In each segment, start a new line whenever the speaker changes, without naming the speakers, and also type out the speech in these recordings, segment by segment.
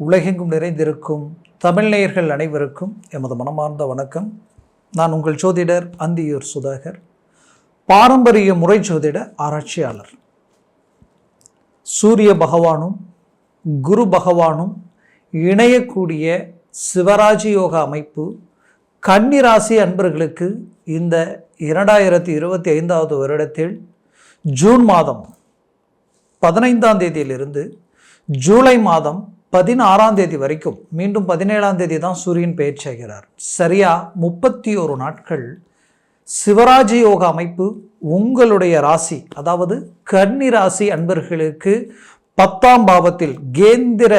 உலகெங்கும் நிறைந்திருக்கும் தமிழ்நேயர்கள் அனைவருக்கும் எமது மனமார்ந்த வணக்கம். நான் உங்கள் ஜோதிடர் அந்தியூர் சுதாகர் பாரம்பரிய முறை ஜோதிட ஆராய்ச்சியாளர். சூரிய பகவானும் குரு பகவானும் இணையக்கூடிய சிவராஜயோக அமைப்பு கன்னிராசி அன்பர்களுக்கு இந்த இரண்டாயிரத்தி இருபத்தி ஐந்தாவது வருடத்தில் ஜூன் மாதம் பதினைந்தாம் தேதியிலிருந்து ஜூலை மாதம் பதினாறாம் தேதி வரைக்கும் மீண்டும் பதினேழாம் தேதி தான் சூரியன் பயிற்சியாகிறார் சரியா? முப்பத்தி ஒரு நாட்கள். சிவராஜ யோக அமைப்பு உங்களுடைய ராசி அதாவது கன்னி ராசி அன்பர்களுக்கு பத்தாம் பாவத்தில் கேந்திர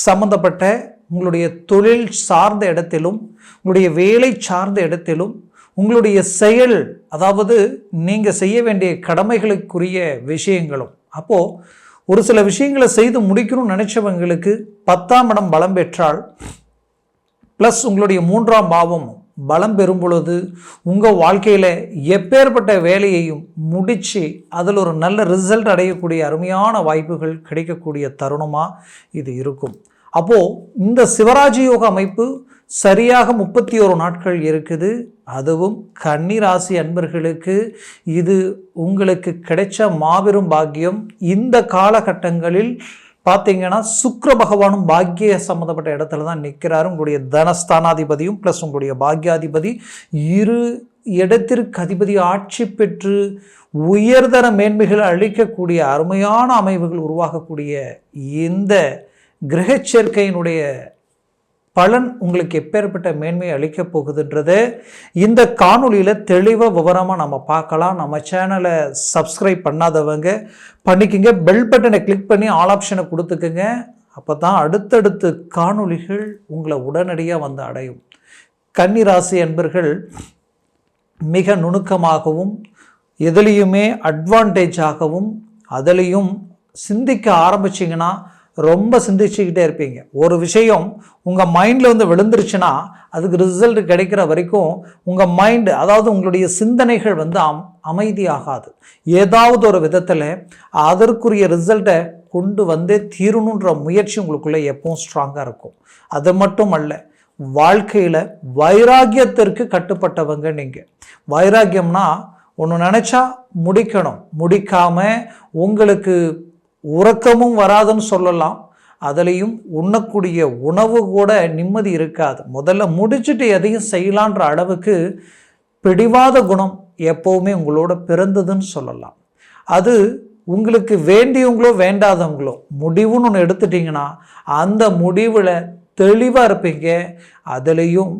சம்பந்தப்பட்ட உங்களுடைய தொழில் சார்ந்த இடத்திலும் உங்களுடைய வேலை சார்ந்த இடத்திலும் உங்களுடைய செயல் அதாவது நீங்கள் செய்ய வேண்டிய கடமைகளுக்குரிய விஷயங்களும். அப்போது ஒரு சில விஷயங்களை செய்து முடிக்கணும்னு நினச்சவங்களுக்கு பத்தாம் இடம் பலம் பெற்றால் ப்ளஸ் உங்களுடைய மூன்றாம் பாவம் பலம் பெறும் பொழுது உங்கள் வாழ்க்கையில் எப்பேற்பட்ட வேலையையும் முடித்து அதில் ஒரு நல்ல ரிசல்ட் அடையக்கூடிய அருமையான வாய்ப்புகள் கிடைக்கக்கூடிய தருணமாக இது இருக்கும். அப்போது இந்த சிவராஜ யோக அமைப்பு சரியாக முப்பத்தி ஒரு நாட்கள் இருக்குது. அதுவும் கன்னிராசி அன்பர்களுக்கு இது உங்களுக்கு கிடைச்ச மாபெரும் பாக்கியம். இந்த காலகட்டங்களில் பார்த்தீங்கன்னா சுக்கர பகவானும் பாக்கிய சம்மந்தப்பட்ட இடத்துல தான் நிற்கிறாரு உங்களுடைய தனஸ்தானாதிபதியும் ப்ளஸ் உங்களுடைய பாக்யாதிபதி. இரு இடத்திற்கு அதிபதி ஆட்சி பெற்று உயர்தர மேன்மைகள் அளிக்கக்கூடிய அருமையான அமைவுகள் உருவாகக்கூடிய இந்த கிரகச் சேர்க்கையினுடைய பலன் உங்களுக்கு எப்பேற்பட்ட மேன்மை அளிக்கப் போகுதுன்றது இந்த காணொலியில் தெளிவாக விவரமாக நம்ம பார்க்கலாம். நம்ம சேனலை சப்ஸ்கிரைப் பண்ணாதவங்க பண்ணிக்கோங்க. பெல் பட்டனை கிளிக் பண்ணி ஆல் ஆப்ஷனை கொடுத்துக்குங்க. அப்போ தான் அடுத்தடுத்து காணொளிகள் உங்களை உடனடியாக வந்து அடையும். கன்னிராசி அன்பர்கள் மிக நுணுக்கமாகவும் எதுலேயுமே அட்வான்டேஜாகவும் அதுலேயும் சிந்திக்க ஆரம்பிச்சிங்கன்னா ரொம்ப சிந்திச்சுக்கிட்டே இருப்பீங்க. ஒரு விஷயம் உங்கள் மைண்டில் வந்து விழுந்துருச்சுன்னா அதுக்கு ரிசல்ட் கிடைக்கிற வரைக்கும் உங்கள் மைண்டு அதாவது உங்களுடைய சிந்தனைகள் வந்து அம் அமைதியாகாது. ஏதாவது ஒரு விதத்தில் அதற்குரிய ரிசல்ட்டை கொண்டு வந்தே தீரணுன்ற முயற்சி உங்களுக்குள்ளே எப்பவும் ஸ்ட்ராங்காக இருக்கும். அது மட்டும் அல்ல வாழ்க்கையில் வைராக்கியத்திற்கு கட்டுப்பட்டவங்க நீங்கள் வைராகியம்னா ஒன்று நினச்சா முடிக்கணும். முடிக்காமல் உங்களுக்கு உறக்கமும் வராதுன்னு சொல்லலாம். அதுலேயும் உண்ணக்கூடிய உணவு கூட நிம்மதி இருக்காது. முதல்ல முடிச்சுட்டு எதையும் செய்யலான்ற அளவுக்கு பிடிவாத குணம் எப்போவுமே உங்களோட பிறந்ததுன்னு சொல்லலாம். அது உங்களுக்கு வேண்டியவங்களோ வேண்டாதவங்களோ முடிவுன்னு ஒன்று எடுத்துட்டிங்கன்னா அந்த முடிவில் தெளிவாக இருப்பீங்க. அதுலேயும்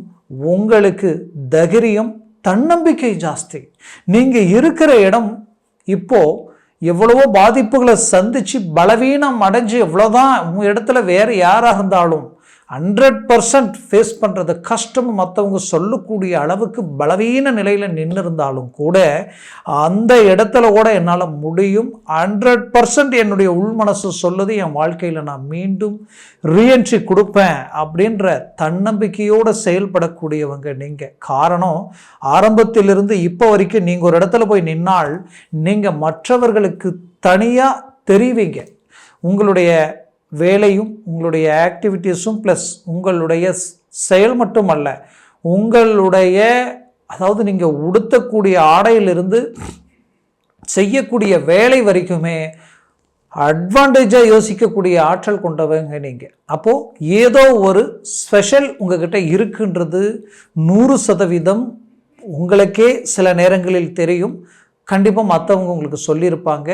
உங்களுக்கு தைரியம் தன்னம்பிக்கை ஜாஸ்தி. நீங்கள் இருக்கிற இடம் இப்போது எவ்வளவோ பாதிப்புகளை சந்தித்து பலவீனம் அடைஞ்சு எவ்வளோதான் உங்கள் இடத்துல வேறு யாராக இருந்தாலும் ஹண்ட்ரட் பர்சன்ட் ஃபேஸ் பண்ணுறது கஷ்டம் மற்றவங்க சொல்லக்கூடிய அளவுக்கு பலவீன நிலையில் நின்று இருந்தாலும் கூட அந்த இடத்துல கூட என்னால் முடியும். ஹண்ட்ரட் பர்சன்ட் என்னுடைய உள் மனசு சொல்லுது என் வாழ்க்கையில் நான் மீண்டும் ரீஎன்ட்ரி கொடுப்பேன் அப்படின்ற தன்னம்பிக்கையோடு செயல்படக்கூடியவங்க நீங்கள் காரணம் ஆரம்பத்திலிருந்து இப்போ வரைக்கும் நீங்கள் ஒரு இடத்துல போய் நின்னால் நீங்கள் மற்றவர்களுக்கு தனியாக தெரிவிங்க. உங்களுடைய வேலையும் உங்களுடைய ஆக்டிவிட்டீஸும் ப்ளஸ் உங்களுடைய செயல் மட்டும் அல்ல உங்களுடைய அதாவது நீங்கள் உடுத்தக்கூடிய ஆடையிலிருந்து செய்யக்கூடிய வேலை வரைக்குமே அட்வான்டேஜாக யோசிக்கக்கூடிய ஆற்றல் கொண்டவங்க நீங்கள் அப்போது ஏதோ ஒரு ஸ்பெஷல் உங்ககிட்ட இருக்குன்றது நூறு சதவீதம் உங்களுக்கே சில நேரங்களில் தெரியும். கண்டிப்பாக மற்றவங்க உங்களுக்கு சொல்லியிருப்பாங்க.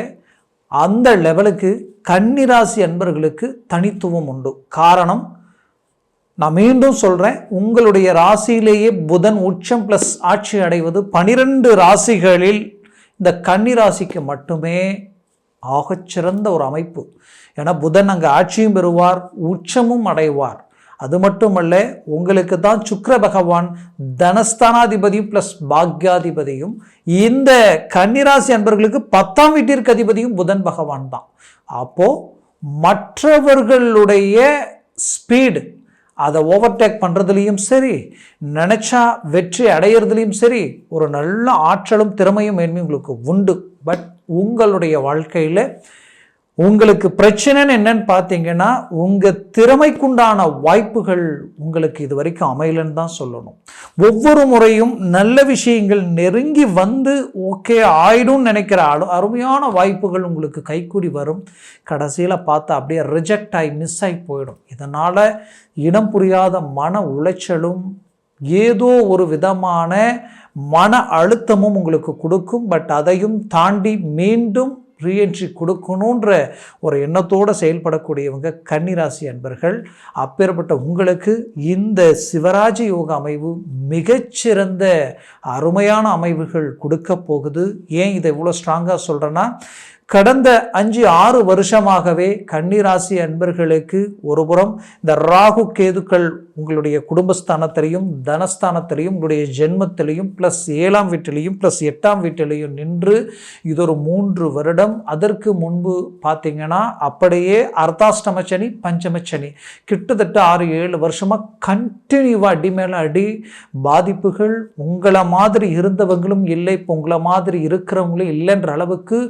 அந்த லெவலுக்கு கன்னிராசி அன்பர்களுக்கு தனித்துவம் உண்டு. காரணம் நான் மீண்டும் சொல்கிறேன் உங்களுடைய ராசியிலேயே புதன் உச்சம் ப்ளஸ் ஆட்சி அடைவது பனிரெண்டு ராசிகளில் இந்த கன்னிராசிக்கு மட்டுமே ஆகச்சிறந்த ஒரு அமைப்பு. ஏன்னா புதன் அங்கே ஆட்சியும் பெறுவார் உச்சமும் அடைவார். அது மட்டுமல்ல உங்களுக்கு தான் சுக்கர பகவான் தனஸ்தானாதிபதியும் ப்ளஸ் பாக்யாதிபதியும் இந்த கன்னிராசி அன்பர்களுக்கு பத்தாம் வீட்டிற்கு அதிபதியும் புதன் பகவான் தான். அப்போது மற்றவர்களுடைய ஸ்பீடு அதை ஓவர்டேக் பண்ணுறதுலேயும் சரி நினச்சா வெற்றி அடையிறதுலேயும் சரி ஒரு நல்ல ஆற்றலும் திறமையும் மேன்மையும் உங்களுக்கு உண்டு. பட் உங்களுடைய வாழ்க்கையில் உங்களுக்கு பிரச்சனைன்னு என்னன்னு பார்த்தீங்கன்னா உங்கள் திறமைக்குண்டான வாய்ப்புகள் உங்களுக்கு இது வரைக்கும் அமையலன்னு தான் சொல்லணும். ஒவ்வொரு முறையும் நல்ல விஷயங்கள் நெருங்கி வந்து ஓகே ஆயிடும்னு நினைக்கிற அரு அருமையான வாய்ப்புகள் உங்களுக்கு கைக்கூடி வரும். கடைசியில் பார்த்தா அப்படியே ரிஜெக்ட் ஆகி மிஸ் ஆகி போயிடும். இதனால் இனம் புரியாத மன உளைச்சலும் ஏதோ ஒரு விதமான மன அழுத்தமும் உங்களுக்கு கொடுக்கும். பட் அதையும் தாண்டி மீண்டும் ரீஎன்ட்ரி கொடுக்கணுன்ற ஒரு எண்ணத்தோடு செயல்படக்கூடியவங்க கன்னிராசி அன்பர்கள். அப்பேற்பட்ட உங்களுக்கு இந்த சிவராஜ யோக அமைவு மிகச்சிறந்த அருமையான அமைவுகள் கொடுக்க போகுது. ஏன் இதை இவ்வளோ ஸ்ட்ராங்காக சொல்கிறேன்னா கடந்த அஞ்சு ஆறு வருஷமாகவே கன்னிராசி அன்பர்களுக்கு ஒருபுறம் இந்த ராகு கேதுக்கள் உங்களுடைய குடும்பஸ்தானத்திலையும் தனஸ்தானத்திலையும் உங்களுடைய ஜென்மத்திலையும் ப்ளஸ் ஏழாம் வீட்டிலையும் ப்ளஸ் எட்டாம் வீட்டிலையும் நின்று இது ஒரு மூன்று வருடம். அதற்கு முன்பு பார்த்தீங்கன்னா அப்படியே அர்த்தாஷ்டம சனி பஞ்சம சனி. கிட்டத்தட்ட ஆறு ஏழு வருஷமாக கண்டினியூவாக அடி மேலே அடி பாதிப்புகள். உங்களை மாதிரி இருந்தவங்களும் இல்லை இப்போ உங்களை மாதிரி இருக்கிறவங்களும் இல்லைன்ற அளவுக்கு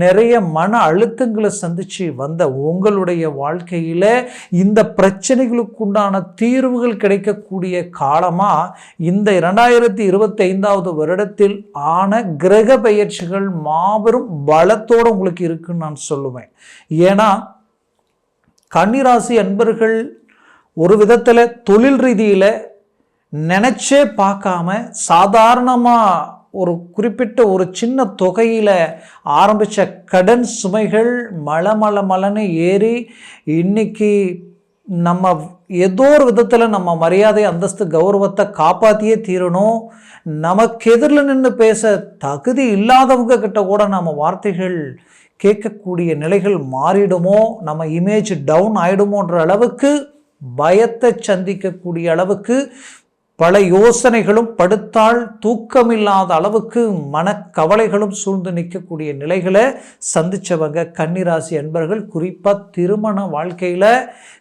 நிறைய மன அழுத்தங்களை சந்தித்து வந்த உங்களுடைய வாழ்க்கையில் இந்த பிரச்சனைகளுக்குண்டான தீர்வுகள் கிடைக்கக்கூடிய காலமாக இந்த இரண்டாயிரத்தி இருபத்தி ஐந்தாவது வருடத்தில் ஆன கிரக பயிற்சிகள் மாபெரும் பலத்தோடு உங்களுக்கு இருக்குன்னு நான் சொல்லுவேன். ஏன்னா கன்னிராசி அன்பர்கள் ஒரு விதத்தில் தொழில் ரீதியில் நினச்சே பார்க்காம சாதாரணமாக ஒரு குறிப்பிட்ட ஒரு சின்ன தொகையில் ஆரம்பித்த கடன் சுமைகள் மல மல மலன்னு ஏறி இன்னைக்கு நம்ம ஏதோ ஒரு விதத்தில் நம்ம மரியாதை அந்தஸ்து கௌரவத்தை காப்பாற்றியே தீரணும். நமக்கு எதிரில் நின்று பேச தகுதி இல்லாதவங்க கிட்ட கூட நம்ம வார்த்தைகள் கேட்கக்கூடிய நிலைகள் மாறிடுமோ? நம்ம இமேஜ் டவுன் ஆகிடுமோன்ற அளவுக்கு பயத்தை சந்திக்கக்கூடிய அளவுக்கு பல யோசனைகளும் படுத்தால் தூக்கமில்லாத அளவுக்கு மனக்கவலைகளும் சூழ்ந்து நிற்கக்கூடிய நிலைகளை சந்தித்தவங்க கன்னிராசி அன்பர்கள். குறிப்பாக திருமண வாழ்க்கையில்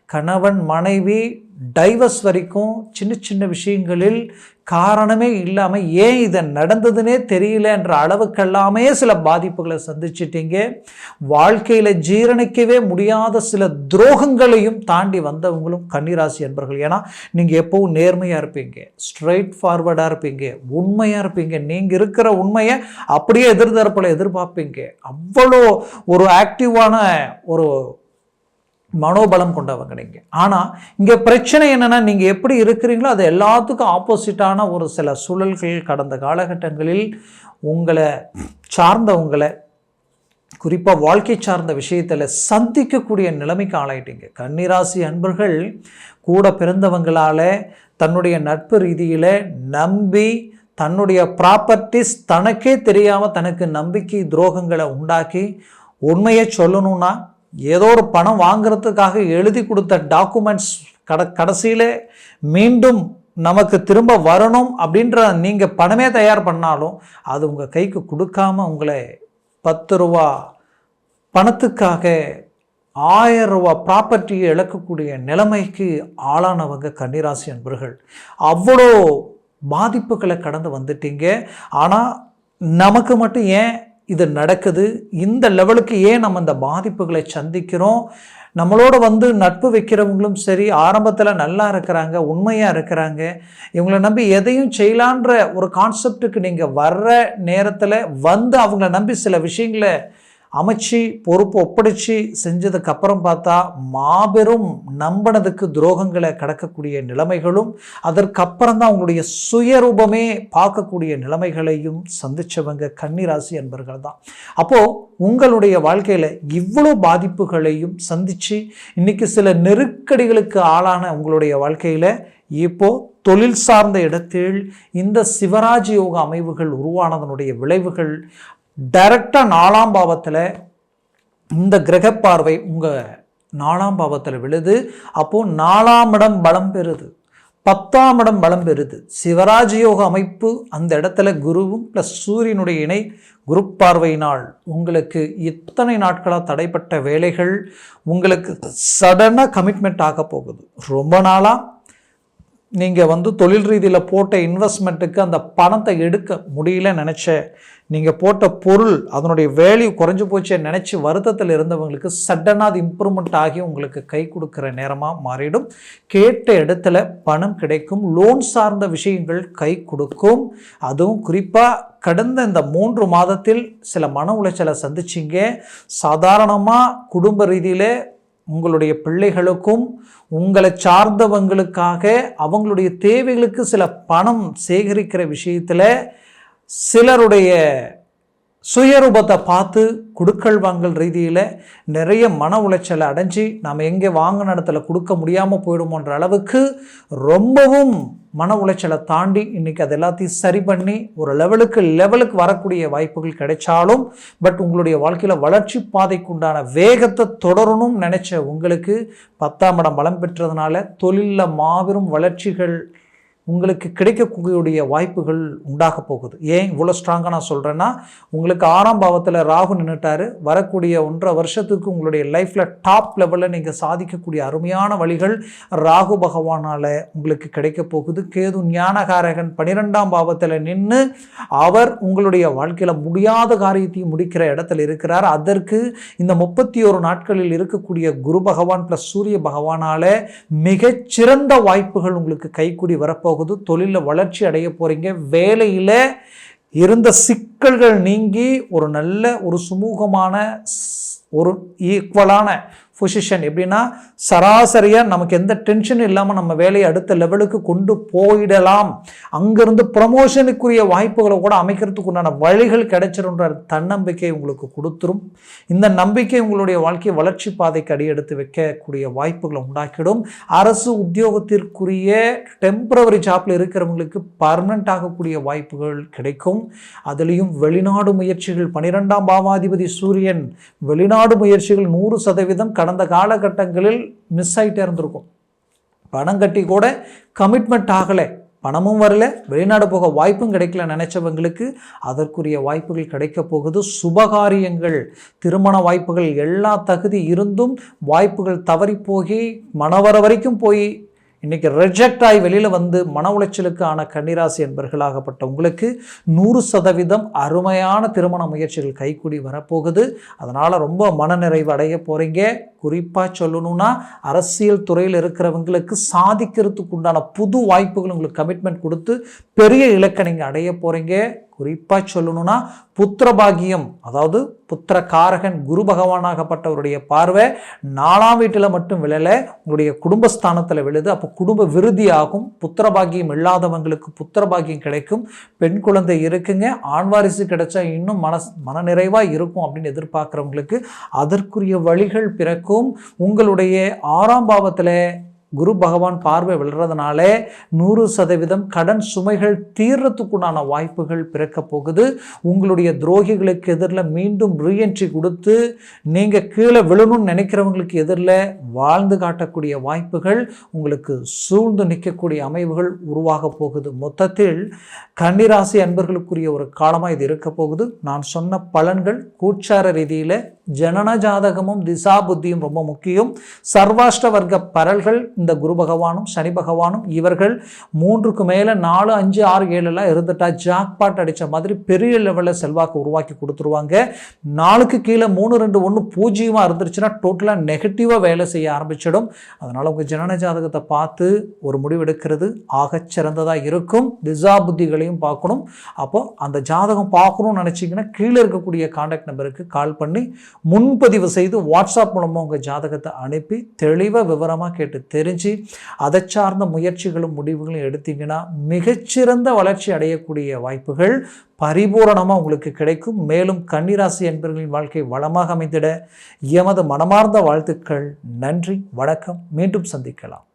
கணவன் மனைவி டைவர்ஸ் வரைக்கும் சின்ன சின்ன விஷயங்களில் காரணமே இல்லாமல் ஏன் இதை நடந்ததுன்னே தெரியலன்ற அளவுக்கெல்லாமே சில பாதிப்புகளை சந்திச்சிட்டீங்க. வாழ்க்கையில் ஜீரணிக்கவே முடியாத சில துரோகங்களையும் தாண்டி வந்தவங்களும் கன்னிராசி என்பர்கள் ஏன்னா நீங்கள் எப்போவும் நேர்மையாக இருப்பீங்க ஸ்ட்ரைட் ஃபார்வர்டாக இருப்பீங்க உண்மையாக இருப்பீங்க. நீங்கள் இருக்கிற உண்மையை அப்படியே எதிர்தரப்பில் எதிர்பார்ப்பீங்க. அவ்வளோ ஒரு ஆக்டிவான ஒரு மனோபலம் கொண்டவங்க நீங்கள் ஆனால் இங்கே பிரச்சனை என்னென்னா நீங்கள் எப்படி இருக்கிறீங்களோ அது எல்லாத்துக்கும் ஆப்போசிட்டான ஒரு சில சூழல்கள் கடந்த காலகட்டங்களில் உங்களை சார்ந்தவங்களை குறிப்பாக வாழ்க்கை சார்ந்த விஷயத்தில் சந்திக்கக்கூடிய நிலைமைக்கு ஆளாயிட்டீங்க. கன்னிராசி அன்பர்கள் கூட பிறந்தவங்களால் தன்னுடைய நட்பு ரீதியில் நம்பி தன்னுடைய ப்ராப்பர்ட்டிஸ் தனக்கே தெரியாமல் தனக்கு நம்பிக்கை துரோகங்களை உண்டாக்கி உண்மையை சொல்லணும்னா ஏதோ ஒரு பணம் வாங்குறதுக்காக எழுதி கொடுத்த டாக்குமெண்ட்ஸ் கட கடைசியில் மீண்டும் நமக்கு திரும்ப வரணும் அப்படின்ற நீங்கள் பணமே தயார் பண்ணாலும் அது உங்கள் கைக்கு கொடுக்காம உங்களை பத்து ரூபா பணத்துக்காக ஆயிரம் ரூபா ப்ராப்பர்ட்டியை இழக்கக்கூடிய நிலைமைக்கு ஆளானவங்க கன்னிராசி அன்பர்கள். அவ்வளோ பாதிப்புகளை கடந்து வந்துட்டீங்க. ஆனால் நமக்கு மட்டும் ஏன் இது நடக்குது. இந்த லெவலுக்கு ஏன் நம்ம இந்த பாதிப்புகளை சந்திக்கிறோம்? நம்மளோட வந்து நட்பு வைக்கிறவங்களும் சரி ஆரம்பத்தில் நல்லா இருக்கிறாங்க உண்மையாக இருக்கிறாங்க. இவங்களை நம்பி எதையும் செய்யலான்ற ஒரு கான்செப்டுக்கு நீங்கள் வர்ற நேரத்தில் வந்து அவங்கள நம்பி சில விஷயங்களை அமைச்சு பொறுப்பு ஒப்படைச்சு செஞ்சதுக்கப்புறம் பார்த்தா மாபெரும் நம்பினதுக்கு துரோகங்களை கடக்கக்கூடிய நிலைமைகளும் அதற்கப்புறம் தான் அவங்களுடைய சுயரூபமே பார்க்கக்கூடிய நிலைமைகளையும் சந்தித்தவங்க கன்னிராசி அன்பர்கள் தான். அப்போது உங்களுடைய வாழ்க்கையில் இவ்வளோ பாதிப்புகளையும் சந்தித்து இன்றைக்கி சில நெருக்கடிகளுக்கு ஆளான உங்களுடைய வாழ்க்கையில் இப்போ தொழில் சார்ந்த இடத்தில் இந்த சிவராஜ் யோக அமைவுகள் உருவானதனுடைய விளைவுகள் டைரக்டாக நாலாம் பாவத்தில் இந்த கிரக பார்வை உங்கள் நாலாம் பாவத்தில் விழுது. அப்போது நாலாம் இடம் பலம் பெறுது. பத்தாம் இடம் பலம் பெறுது. சிவராஜயோக அமைப்பு அந்த இடத்துல குருவும் ப்ளஸ் சூரியனுடைய இணை குரு பார்வையினால் உங்களுக்கு இத்தனை நாட்களாக தடைப்பட்ட வேலைகள் உங்களுக்கு சடனாக கமிட்மெண்ட் ஆக போகுது. ரொம்ப நாளாக நீங்கள் வந்து தொழில் ரீதியில் போட்ட இன்வெஸ்ட்மெண்ட்டுக்கு அந்த பணத்தை எடுக்க முடியல நினச்ச நீங்கள் போட்ட பொருள் அதனுடைய வேல்யூ குறைஞ்சி போச்சே நினச்சி வருத்தத்தில் இருந்தவங்களுக்கு சடனாக அது இம்ப்ரூவ்மெண்ட் ஆகி உங்களுக்கு கை கொடுக்குற நேரமாக மாறிடும். கேட்ட இடத்துல பணம் கிடைக்கும் லோன் சார்ந்த விஷயங்கள் கை கொடுக்கும். அதுவும் குறிப்பாக கடந்த இந்த மூன்று மாதத்தில் சில மன உளைச்சலை சந்திச்சிங்க. சாதாரணமாக குடும்ப ரீதியில் உங்களுடைய பிள்ளைகளுக்கும் உங்களை சார்ந்தவங்களுக்காக அவங்களுடைய தேவைகளுக்கு சில பணம் சேகரிக்கிற விஷயத்தில் சிலருடைய சுயரூபத்தை பார்த்து குடுக்கல் வாங்கல் ரீதியில் நிறைய மன உளைச்சலை அடைஞ்சி நாம் எங்கே வாங்கின இடத்துல கொடுக்க முடியாமல் போயிடுமோன்ற அளவுக்கு ரொம்பவும் மன உளைச்சலை தாண்டி இன்றைக்கி அது எல்லாத்தையும் சரி பண்ணி ஒரு லெவலுக்கு லெவலுக்கு வரக்கூடிய வாய்ப்புகள் கிடைச்சாலும் பட் உங்களுடைய வாழ்க்கையில் வளர்ச்சி பாதைக்குண்டான வேகத்தை தொடரணும் நினச்ச உங்களுக்கு பத்தாம் இடம் பலம் பெற்றதுனால தொழிலில் மாபெரும் வளர்ச்சிகள் உங்களுக்கு கிடைக்கக்கூடிய வாய்ப்புகள் உண்டாக போகுது. ஏன் இவ்வளோ ஸ்ட்ராங்காக நான் சொல்கிறேன்னா உங்களுக்கு ஆறாம் பாவத்தில் ராகு நின்றுட்டாரு வரக்கூடிய ஒன்றரை வருஷத்துக்கு உங்களுடைய லைஃப்பில் டாப் லெவலில் நீங்கள் சாதிக்கக்கூடிய அருமையான வழிகள் ராகு பகவானால் உங்களுக்கு கிடைக்க போகுது. கேது ஞானகாரகன் பனிரெண்டாம் பாவத்தில் நின்று அவர் உங்களுடைய வாழ்க்கையில் முடியாத காரியத்தையும் முடிக்கிற இடத்துல இருக்கிறார். அதற்கு இந்த முப்பத்தி ஒரு நாட்களில் இருக்கக்கூடிய குரு பகவான் ப்ளஸ் சூரிய பகவானால் மிகச்சிறந்த வாய்ப்புகள் உங்களுக்கு கைக்கூடி வரப்போகுது போகுது தொழிலில் வளர்ச்சி அடைய போகிறீங்க வேலையில் இருந்த சிக்கல்கள் நீங்கி ஒரு நல்ல ஒரு சுமூகமான ஒரு ஈக்குவலான பொசிஷன் எப்படின்னா சராசரியாக நமக்கு எந்த டென்ஷனும் இல்லாமல் நம்ம வேலையை அடுத்த லெவலுக்கு கொண்டு போயிடலாம். அங்கேருந்து ப்ரமோஷனுக்குரிய வாய்ப்புகளை கூட அமைக்கிறதுக்கு உண்டான வழிகள் கிடைச்சிருன்ற தன்னம்பிக்கை உங்களுக்கு கொடுத்துரும். இந்த நம்பிக்கை உங்களுடைய வாழ்க்கை வளர்ச்சி பாதைக்கு அடியெடுத்து வைக்கக்கூடிய வாய்ப்புகளை உண்டாக்கிடும். அரசு உத்தியோகத்திற்குரிய டெம்பரவரி ஜாப்பில் இருக்கிறவங்களுக்கு பர்மனண்ட் ஆகக்கூடிய வாய்ப்புகள் கிடைக்கும். அதுலேயும் வெளிநாடு முயற்சிகள் பனிரெண்டாம் பாவாதிபதி சூரியன் வெளிநாடு முயற்சிகள் நூறு சதவீதம் கடந்த காலகட்டங்களில் மிஸ் ஆகிட்டே இருந்திருக்கும். பணம் கட்டி கூட கமிட்மெண்ட் ஆகலை. பணமும் வரல. வெளிநாடு போக வாய்ப்பும் கிடைக்கல நினைச்சவங்களுக்கு அதற்குரிய வாய்ப்புகள் கிடைக்க போகுது. சுபகாரியங்கள் திருமண வாய்ப்புகள் எல்லா தகுதி இருந்தும் வாய்ப்புகள் தவறி போய் மனவர வரைக்கும் போய் இன்றைக்கி ரிஜெக்ட் ஆகி வெளியில் வந்து மன உளைச்சலுக்கான கன்னிராசி என்பர்களாகப்பட்ட உங்களுக்கு நூறு சதவீதம் அருமையான திருமண முயற்சிகள் கைக்கூடி வரப்போகுது. அதனால் ரொம்ப மனநிறைவு அடைய போகிறீங்க குறிப்பாக சொல்லணும்னா அரசியல் துறையில் இருக்கிறவங்களுக்கு சாதிக்கிறதுக்கு உண்டான புது வாய்ப்புகள் உங்களுக்கு கமிட்மெண்ட் கொடுத்து பெரிய இலக்கை நீங்கள் அடைய போகிறீங்க குறிப்பாக சொல்லணும்னா புத்திரபாகியம் அதாவது புத்திர காரகன் குரு பகவானாகப்பட்டவருடைய பார்வை நாலாம் வீட்டில் மட்டும் விழலை உங்களுடைய குடும்பஸ்தானத்தில் விழுது அப்போ குடும்ப விருதி ஆகும் புத்திரபாகியம் இல்லாதவங்களுக்கு புத்திரபாகியம் கிடைக்கும் பெண் குழந்தை இருக்குங்க ஆண் வாரிசு கிடைச்சா இன்னும் மன மனநிறைவாக இருக்கும் அப்படின்னு எதிர்பார்க்குறவங்களுக்கு அதற்குரிய வழிகள் பிறக்கும். உங்களுடைய ஆறாம் பாவத்தில் குரு பகவான் பார்வை விழுறதுனாலே நூறு சதவீதம் கடன் சுமைகள் தீர்றதுக்குண்டான வாய்ப்புகள் பிறக்க போகுது. உங்களுடைய துரோகிகளுக்கு எதிரில் மீண்டும் ரீஎன்ட்ரி கொடுத்து நீங்கள் கீழே விழணும்னு நினைக்கிறவங்களுக்கு எதிரில் வாழ்ந்து காட்டக்கூடிய வாய்ப்புகள் உங்களுக்கு சூழ்ந்து நிற்கக்கூடிய அமைவுகள் உருவாக போகுது. மொத்தத்தில் கன்னிராசி அன்பர்களுக்குரிய ஒரு காலமாக இது இருக்க போகுது. நான் சொன்ன பலன்கள் கூச்சார ரீதியில் ஜனன ஜாதகமும் திசா புத்தியும் ரொம்ப முக்கியம். சர்வாஷ்ட வர்க்க பரல்கள் இந்த குரு பகவானும் சனி பகவானும் இவர்கள் மூன்றுக்கு மேலே நாலு அஞ்சு ஆறு ஏழுலாம் இருந்துட்டா ஜாக்பாட் அடித்த மாதிரி பெரிய லெவலில் செல்வாக்கு உருவாக்கி கொடுத்துருவாங்க. நாளுக்கு கீழே மூணு ரெண்டு ஒன்று பூஜ்ஜியமாக இருந்துருச்சுன்னா டோட்டலாக நெகட்டிவாக வேலை செய்ய ஆரம்பிச்சிடும். அதனால் உங்கள் ஜனன ஜாதகத்தை பார்த்து ஒரு முடிவு எடுக்கிறது ஆகச்சிறந்ததாக இருக்கும். திசா புத்திகளையும் பார்க்கணும். அப்போ அந்த ஜாதகம் பார்க்கணும்னு நினச்சிங்கன்னா கீழே இருக்கக்கூடிய காண்டாக்ட் நம்பருக்கு கால் பண்ணி முன்பதிவு செய்து வாட்ஸ்அப் மூலமாக உங்கள் ஜாதகத்தை அனுப்பி தெளிவாக விவரமாக கேட்டு தெரிஞ்சு அதை சார்ந்த முயற்சிகளும் முடிவுகளும் எடுத்தீங்கன்னா மிகச்சிறந்த வளர்ச்சி அடையக்கூடிய வாய்ப்புகள் பரிபூரணமாக உங்களுக்கு கிடைக்கும். மேலும் கன்னிராசி என்பர்களின் வாழ்க்கை வளமாக அமைந்திட எமது மனமார்ந்த வாழ்த்துக்கள். நன்றி வணக்கம். மீண்டும் சந்திக்கலாம்.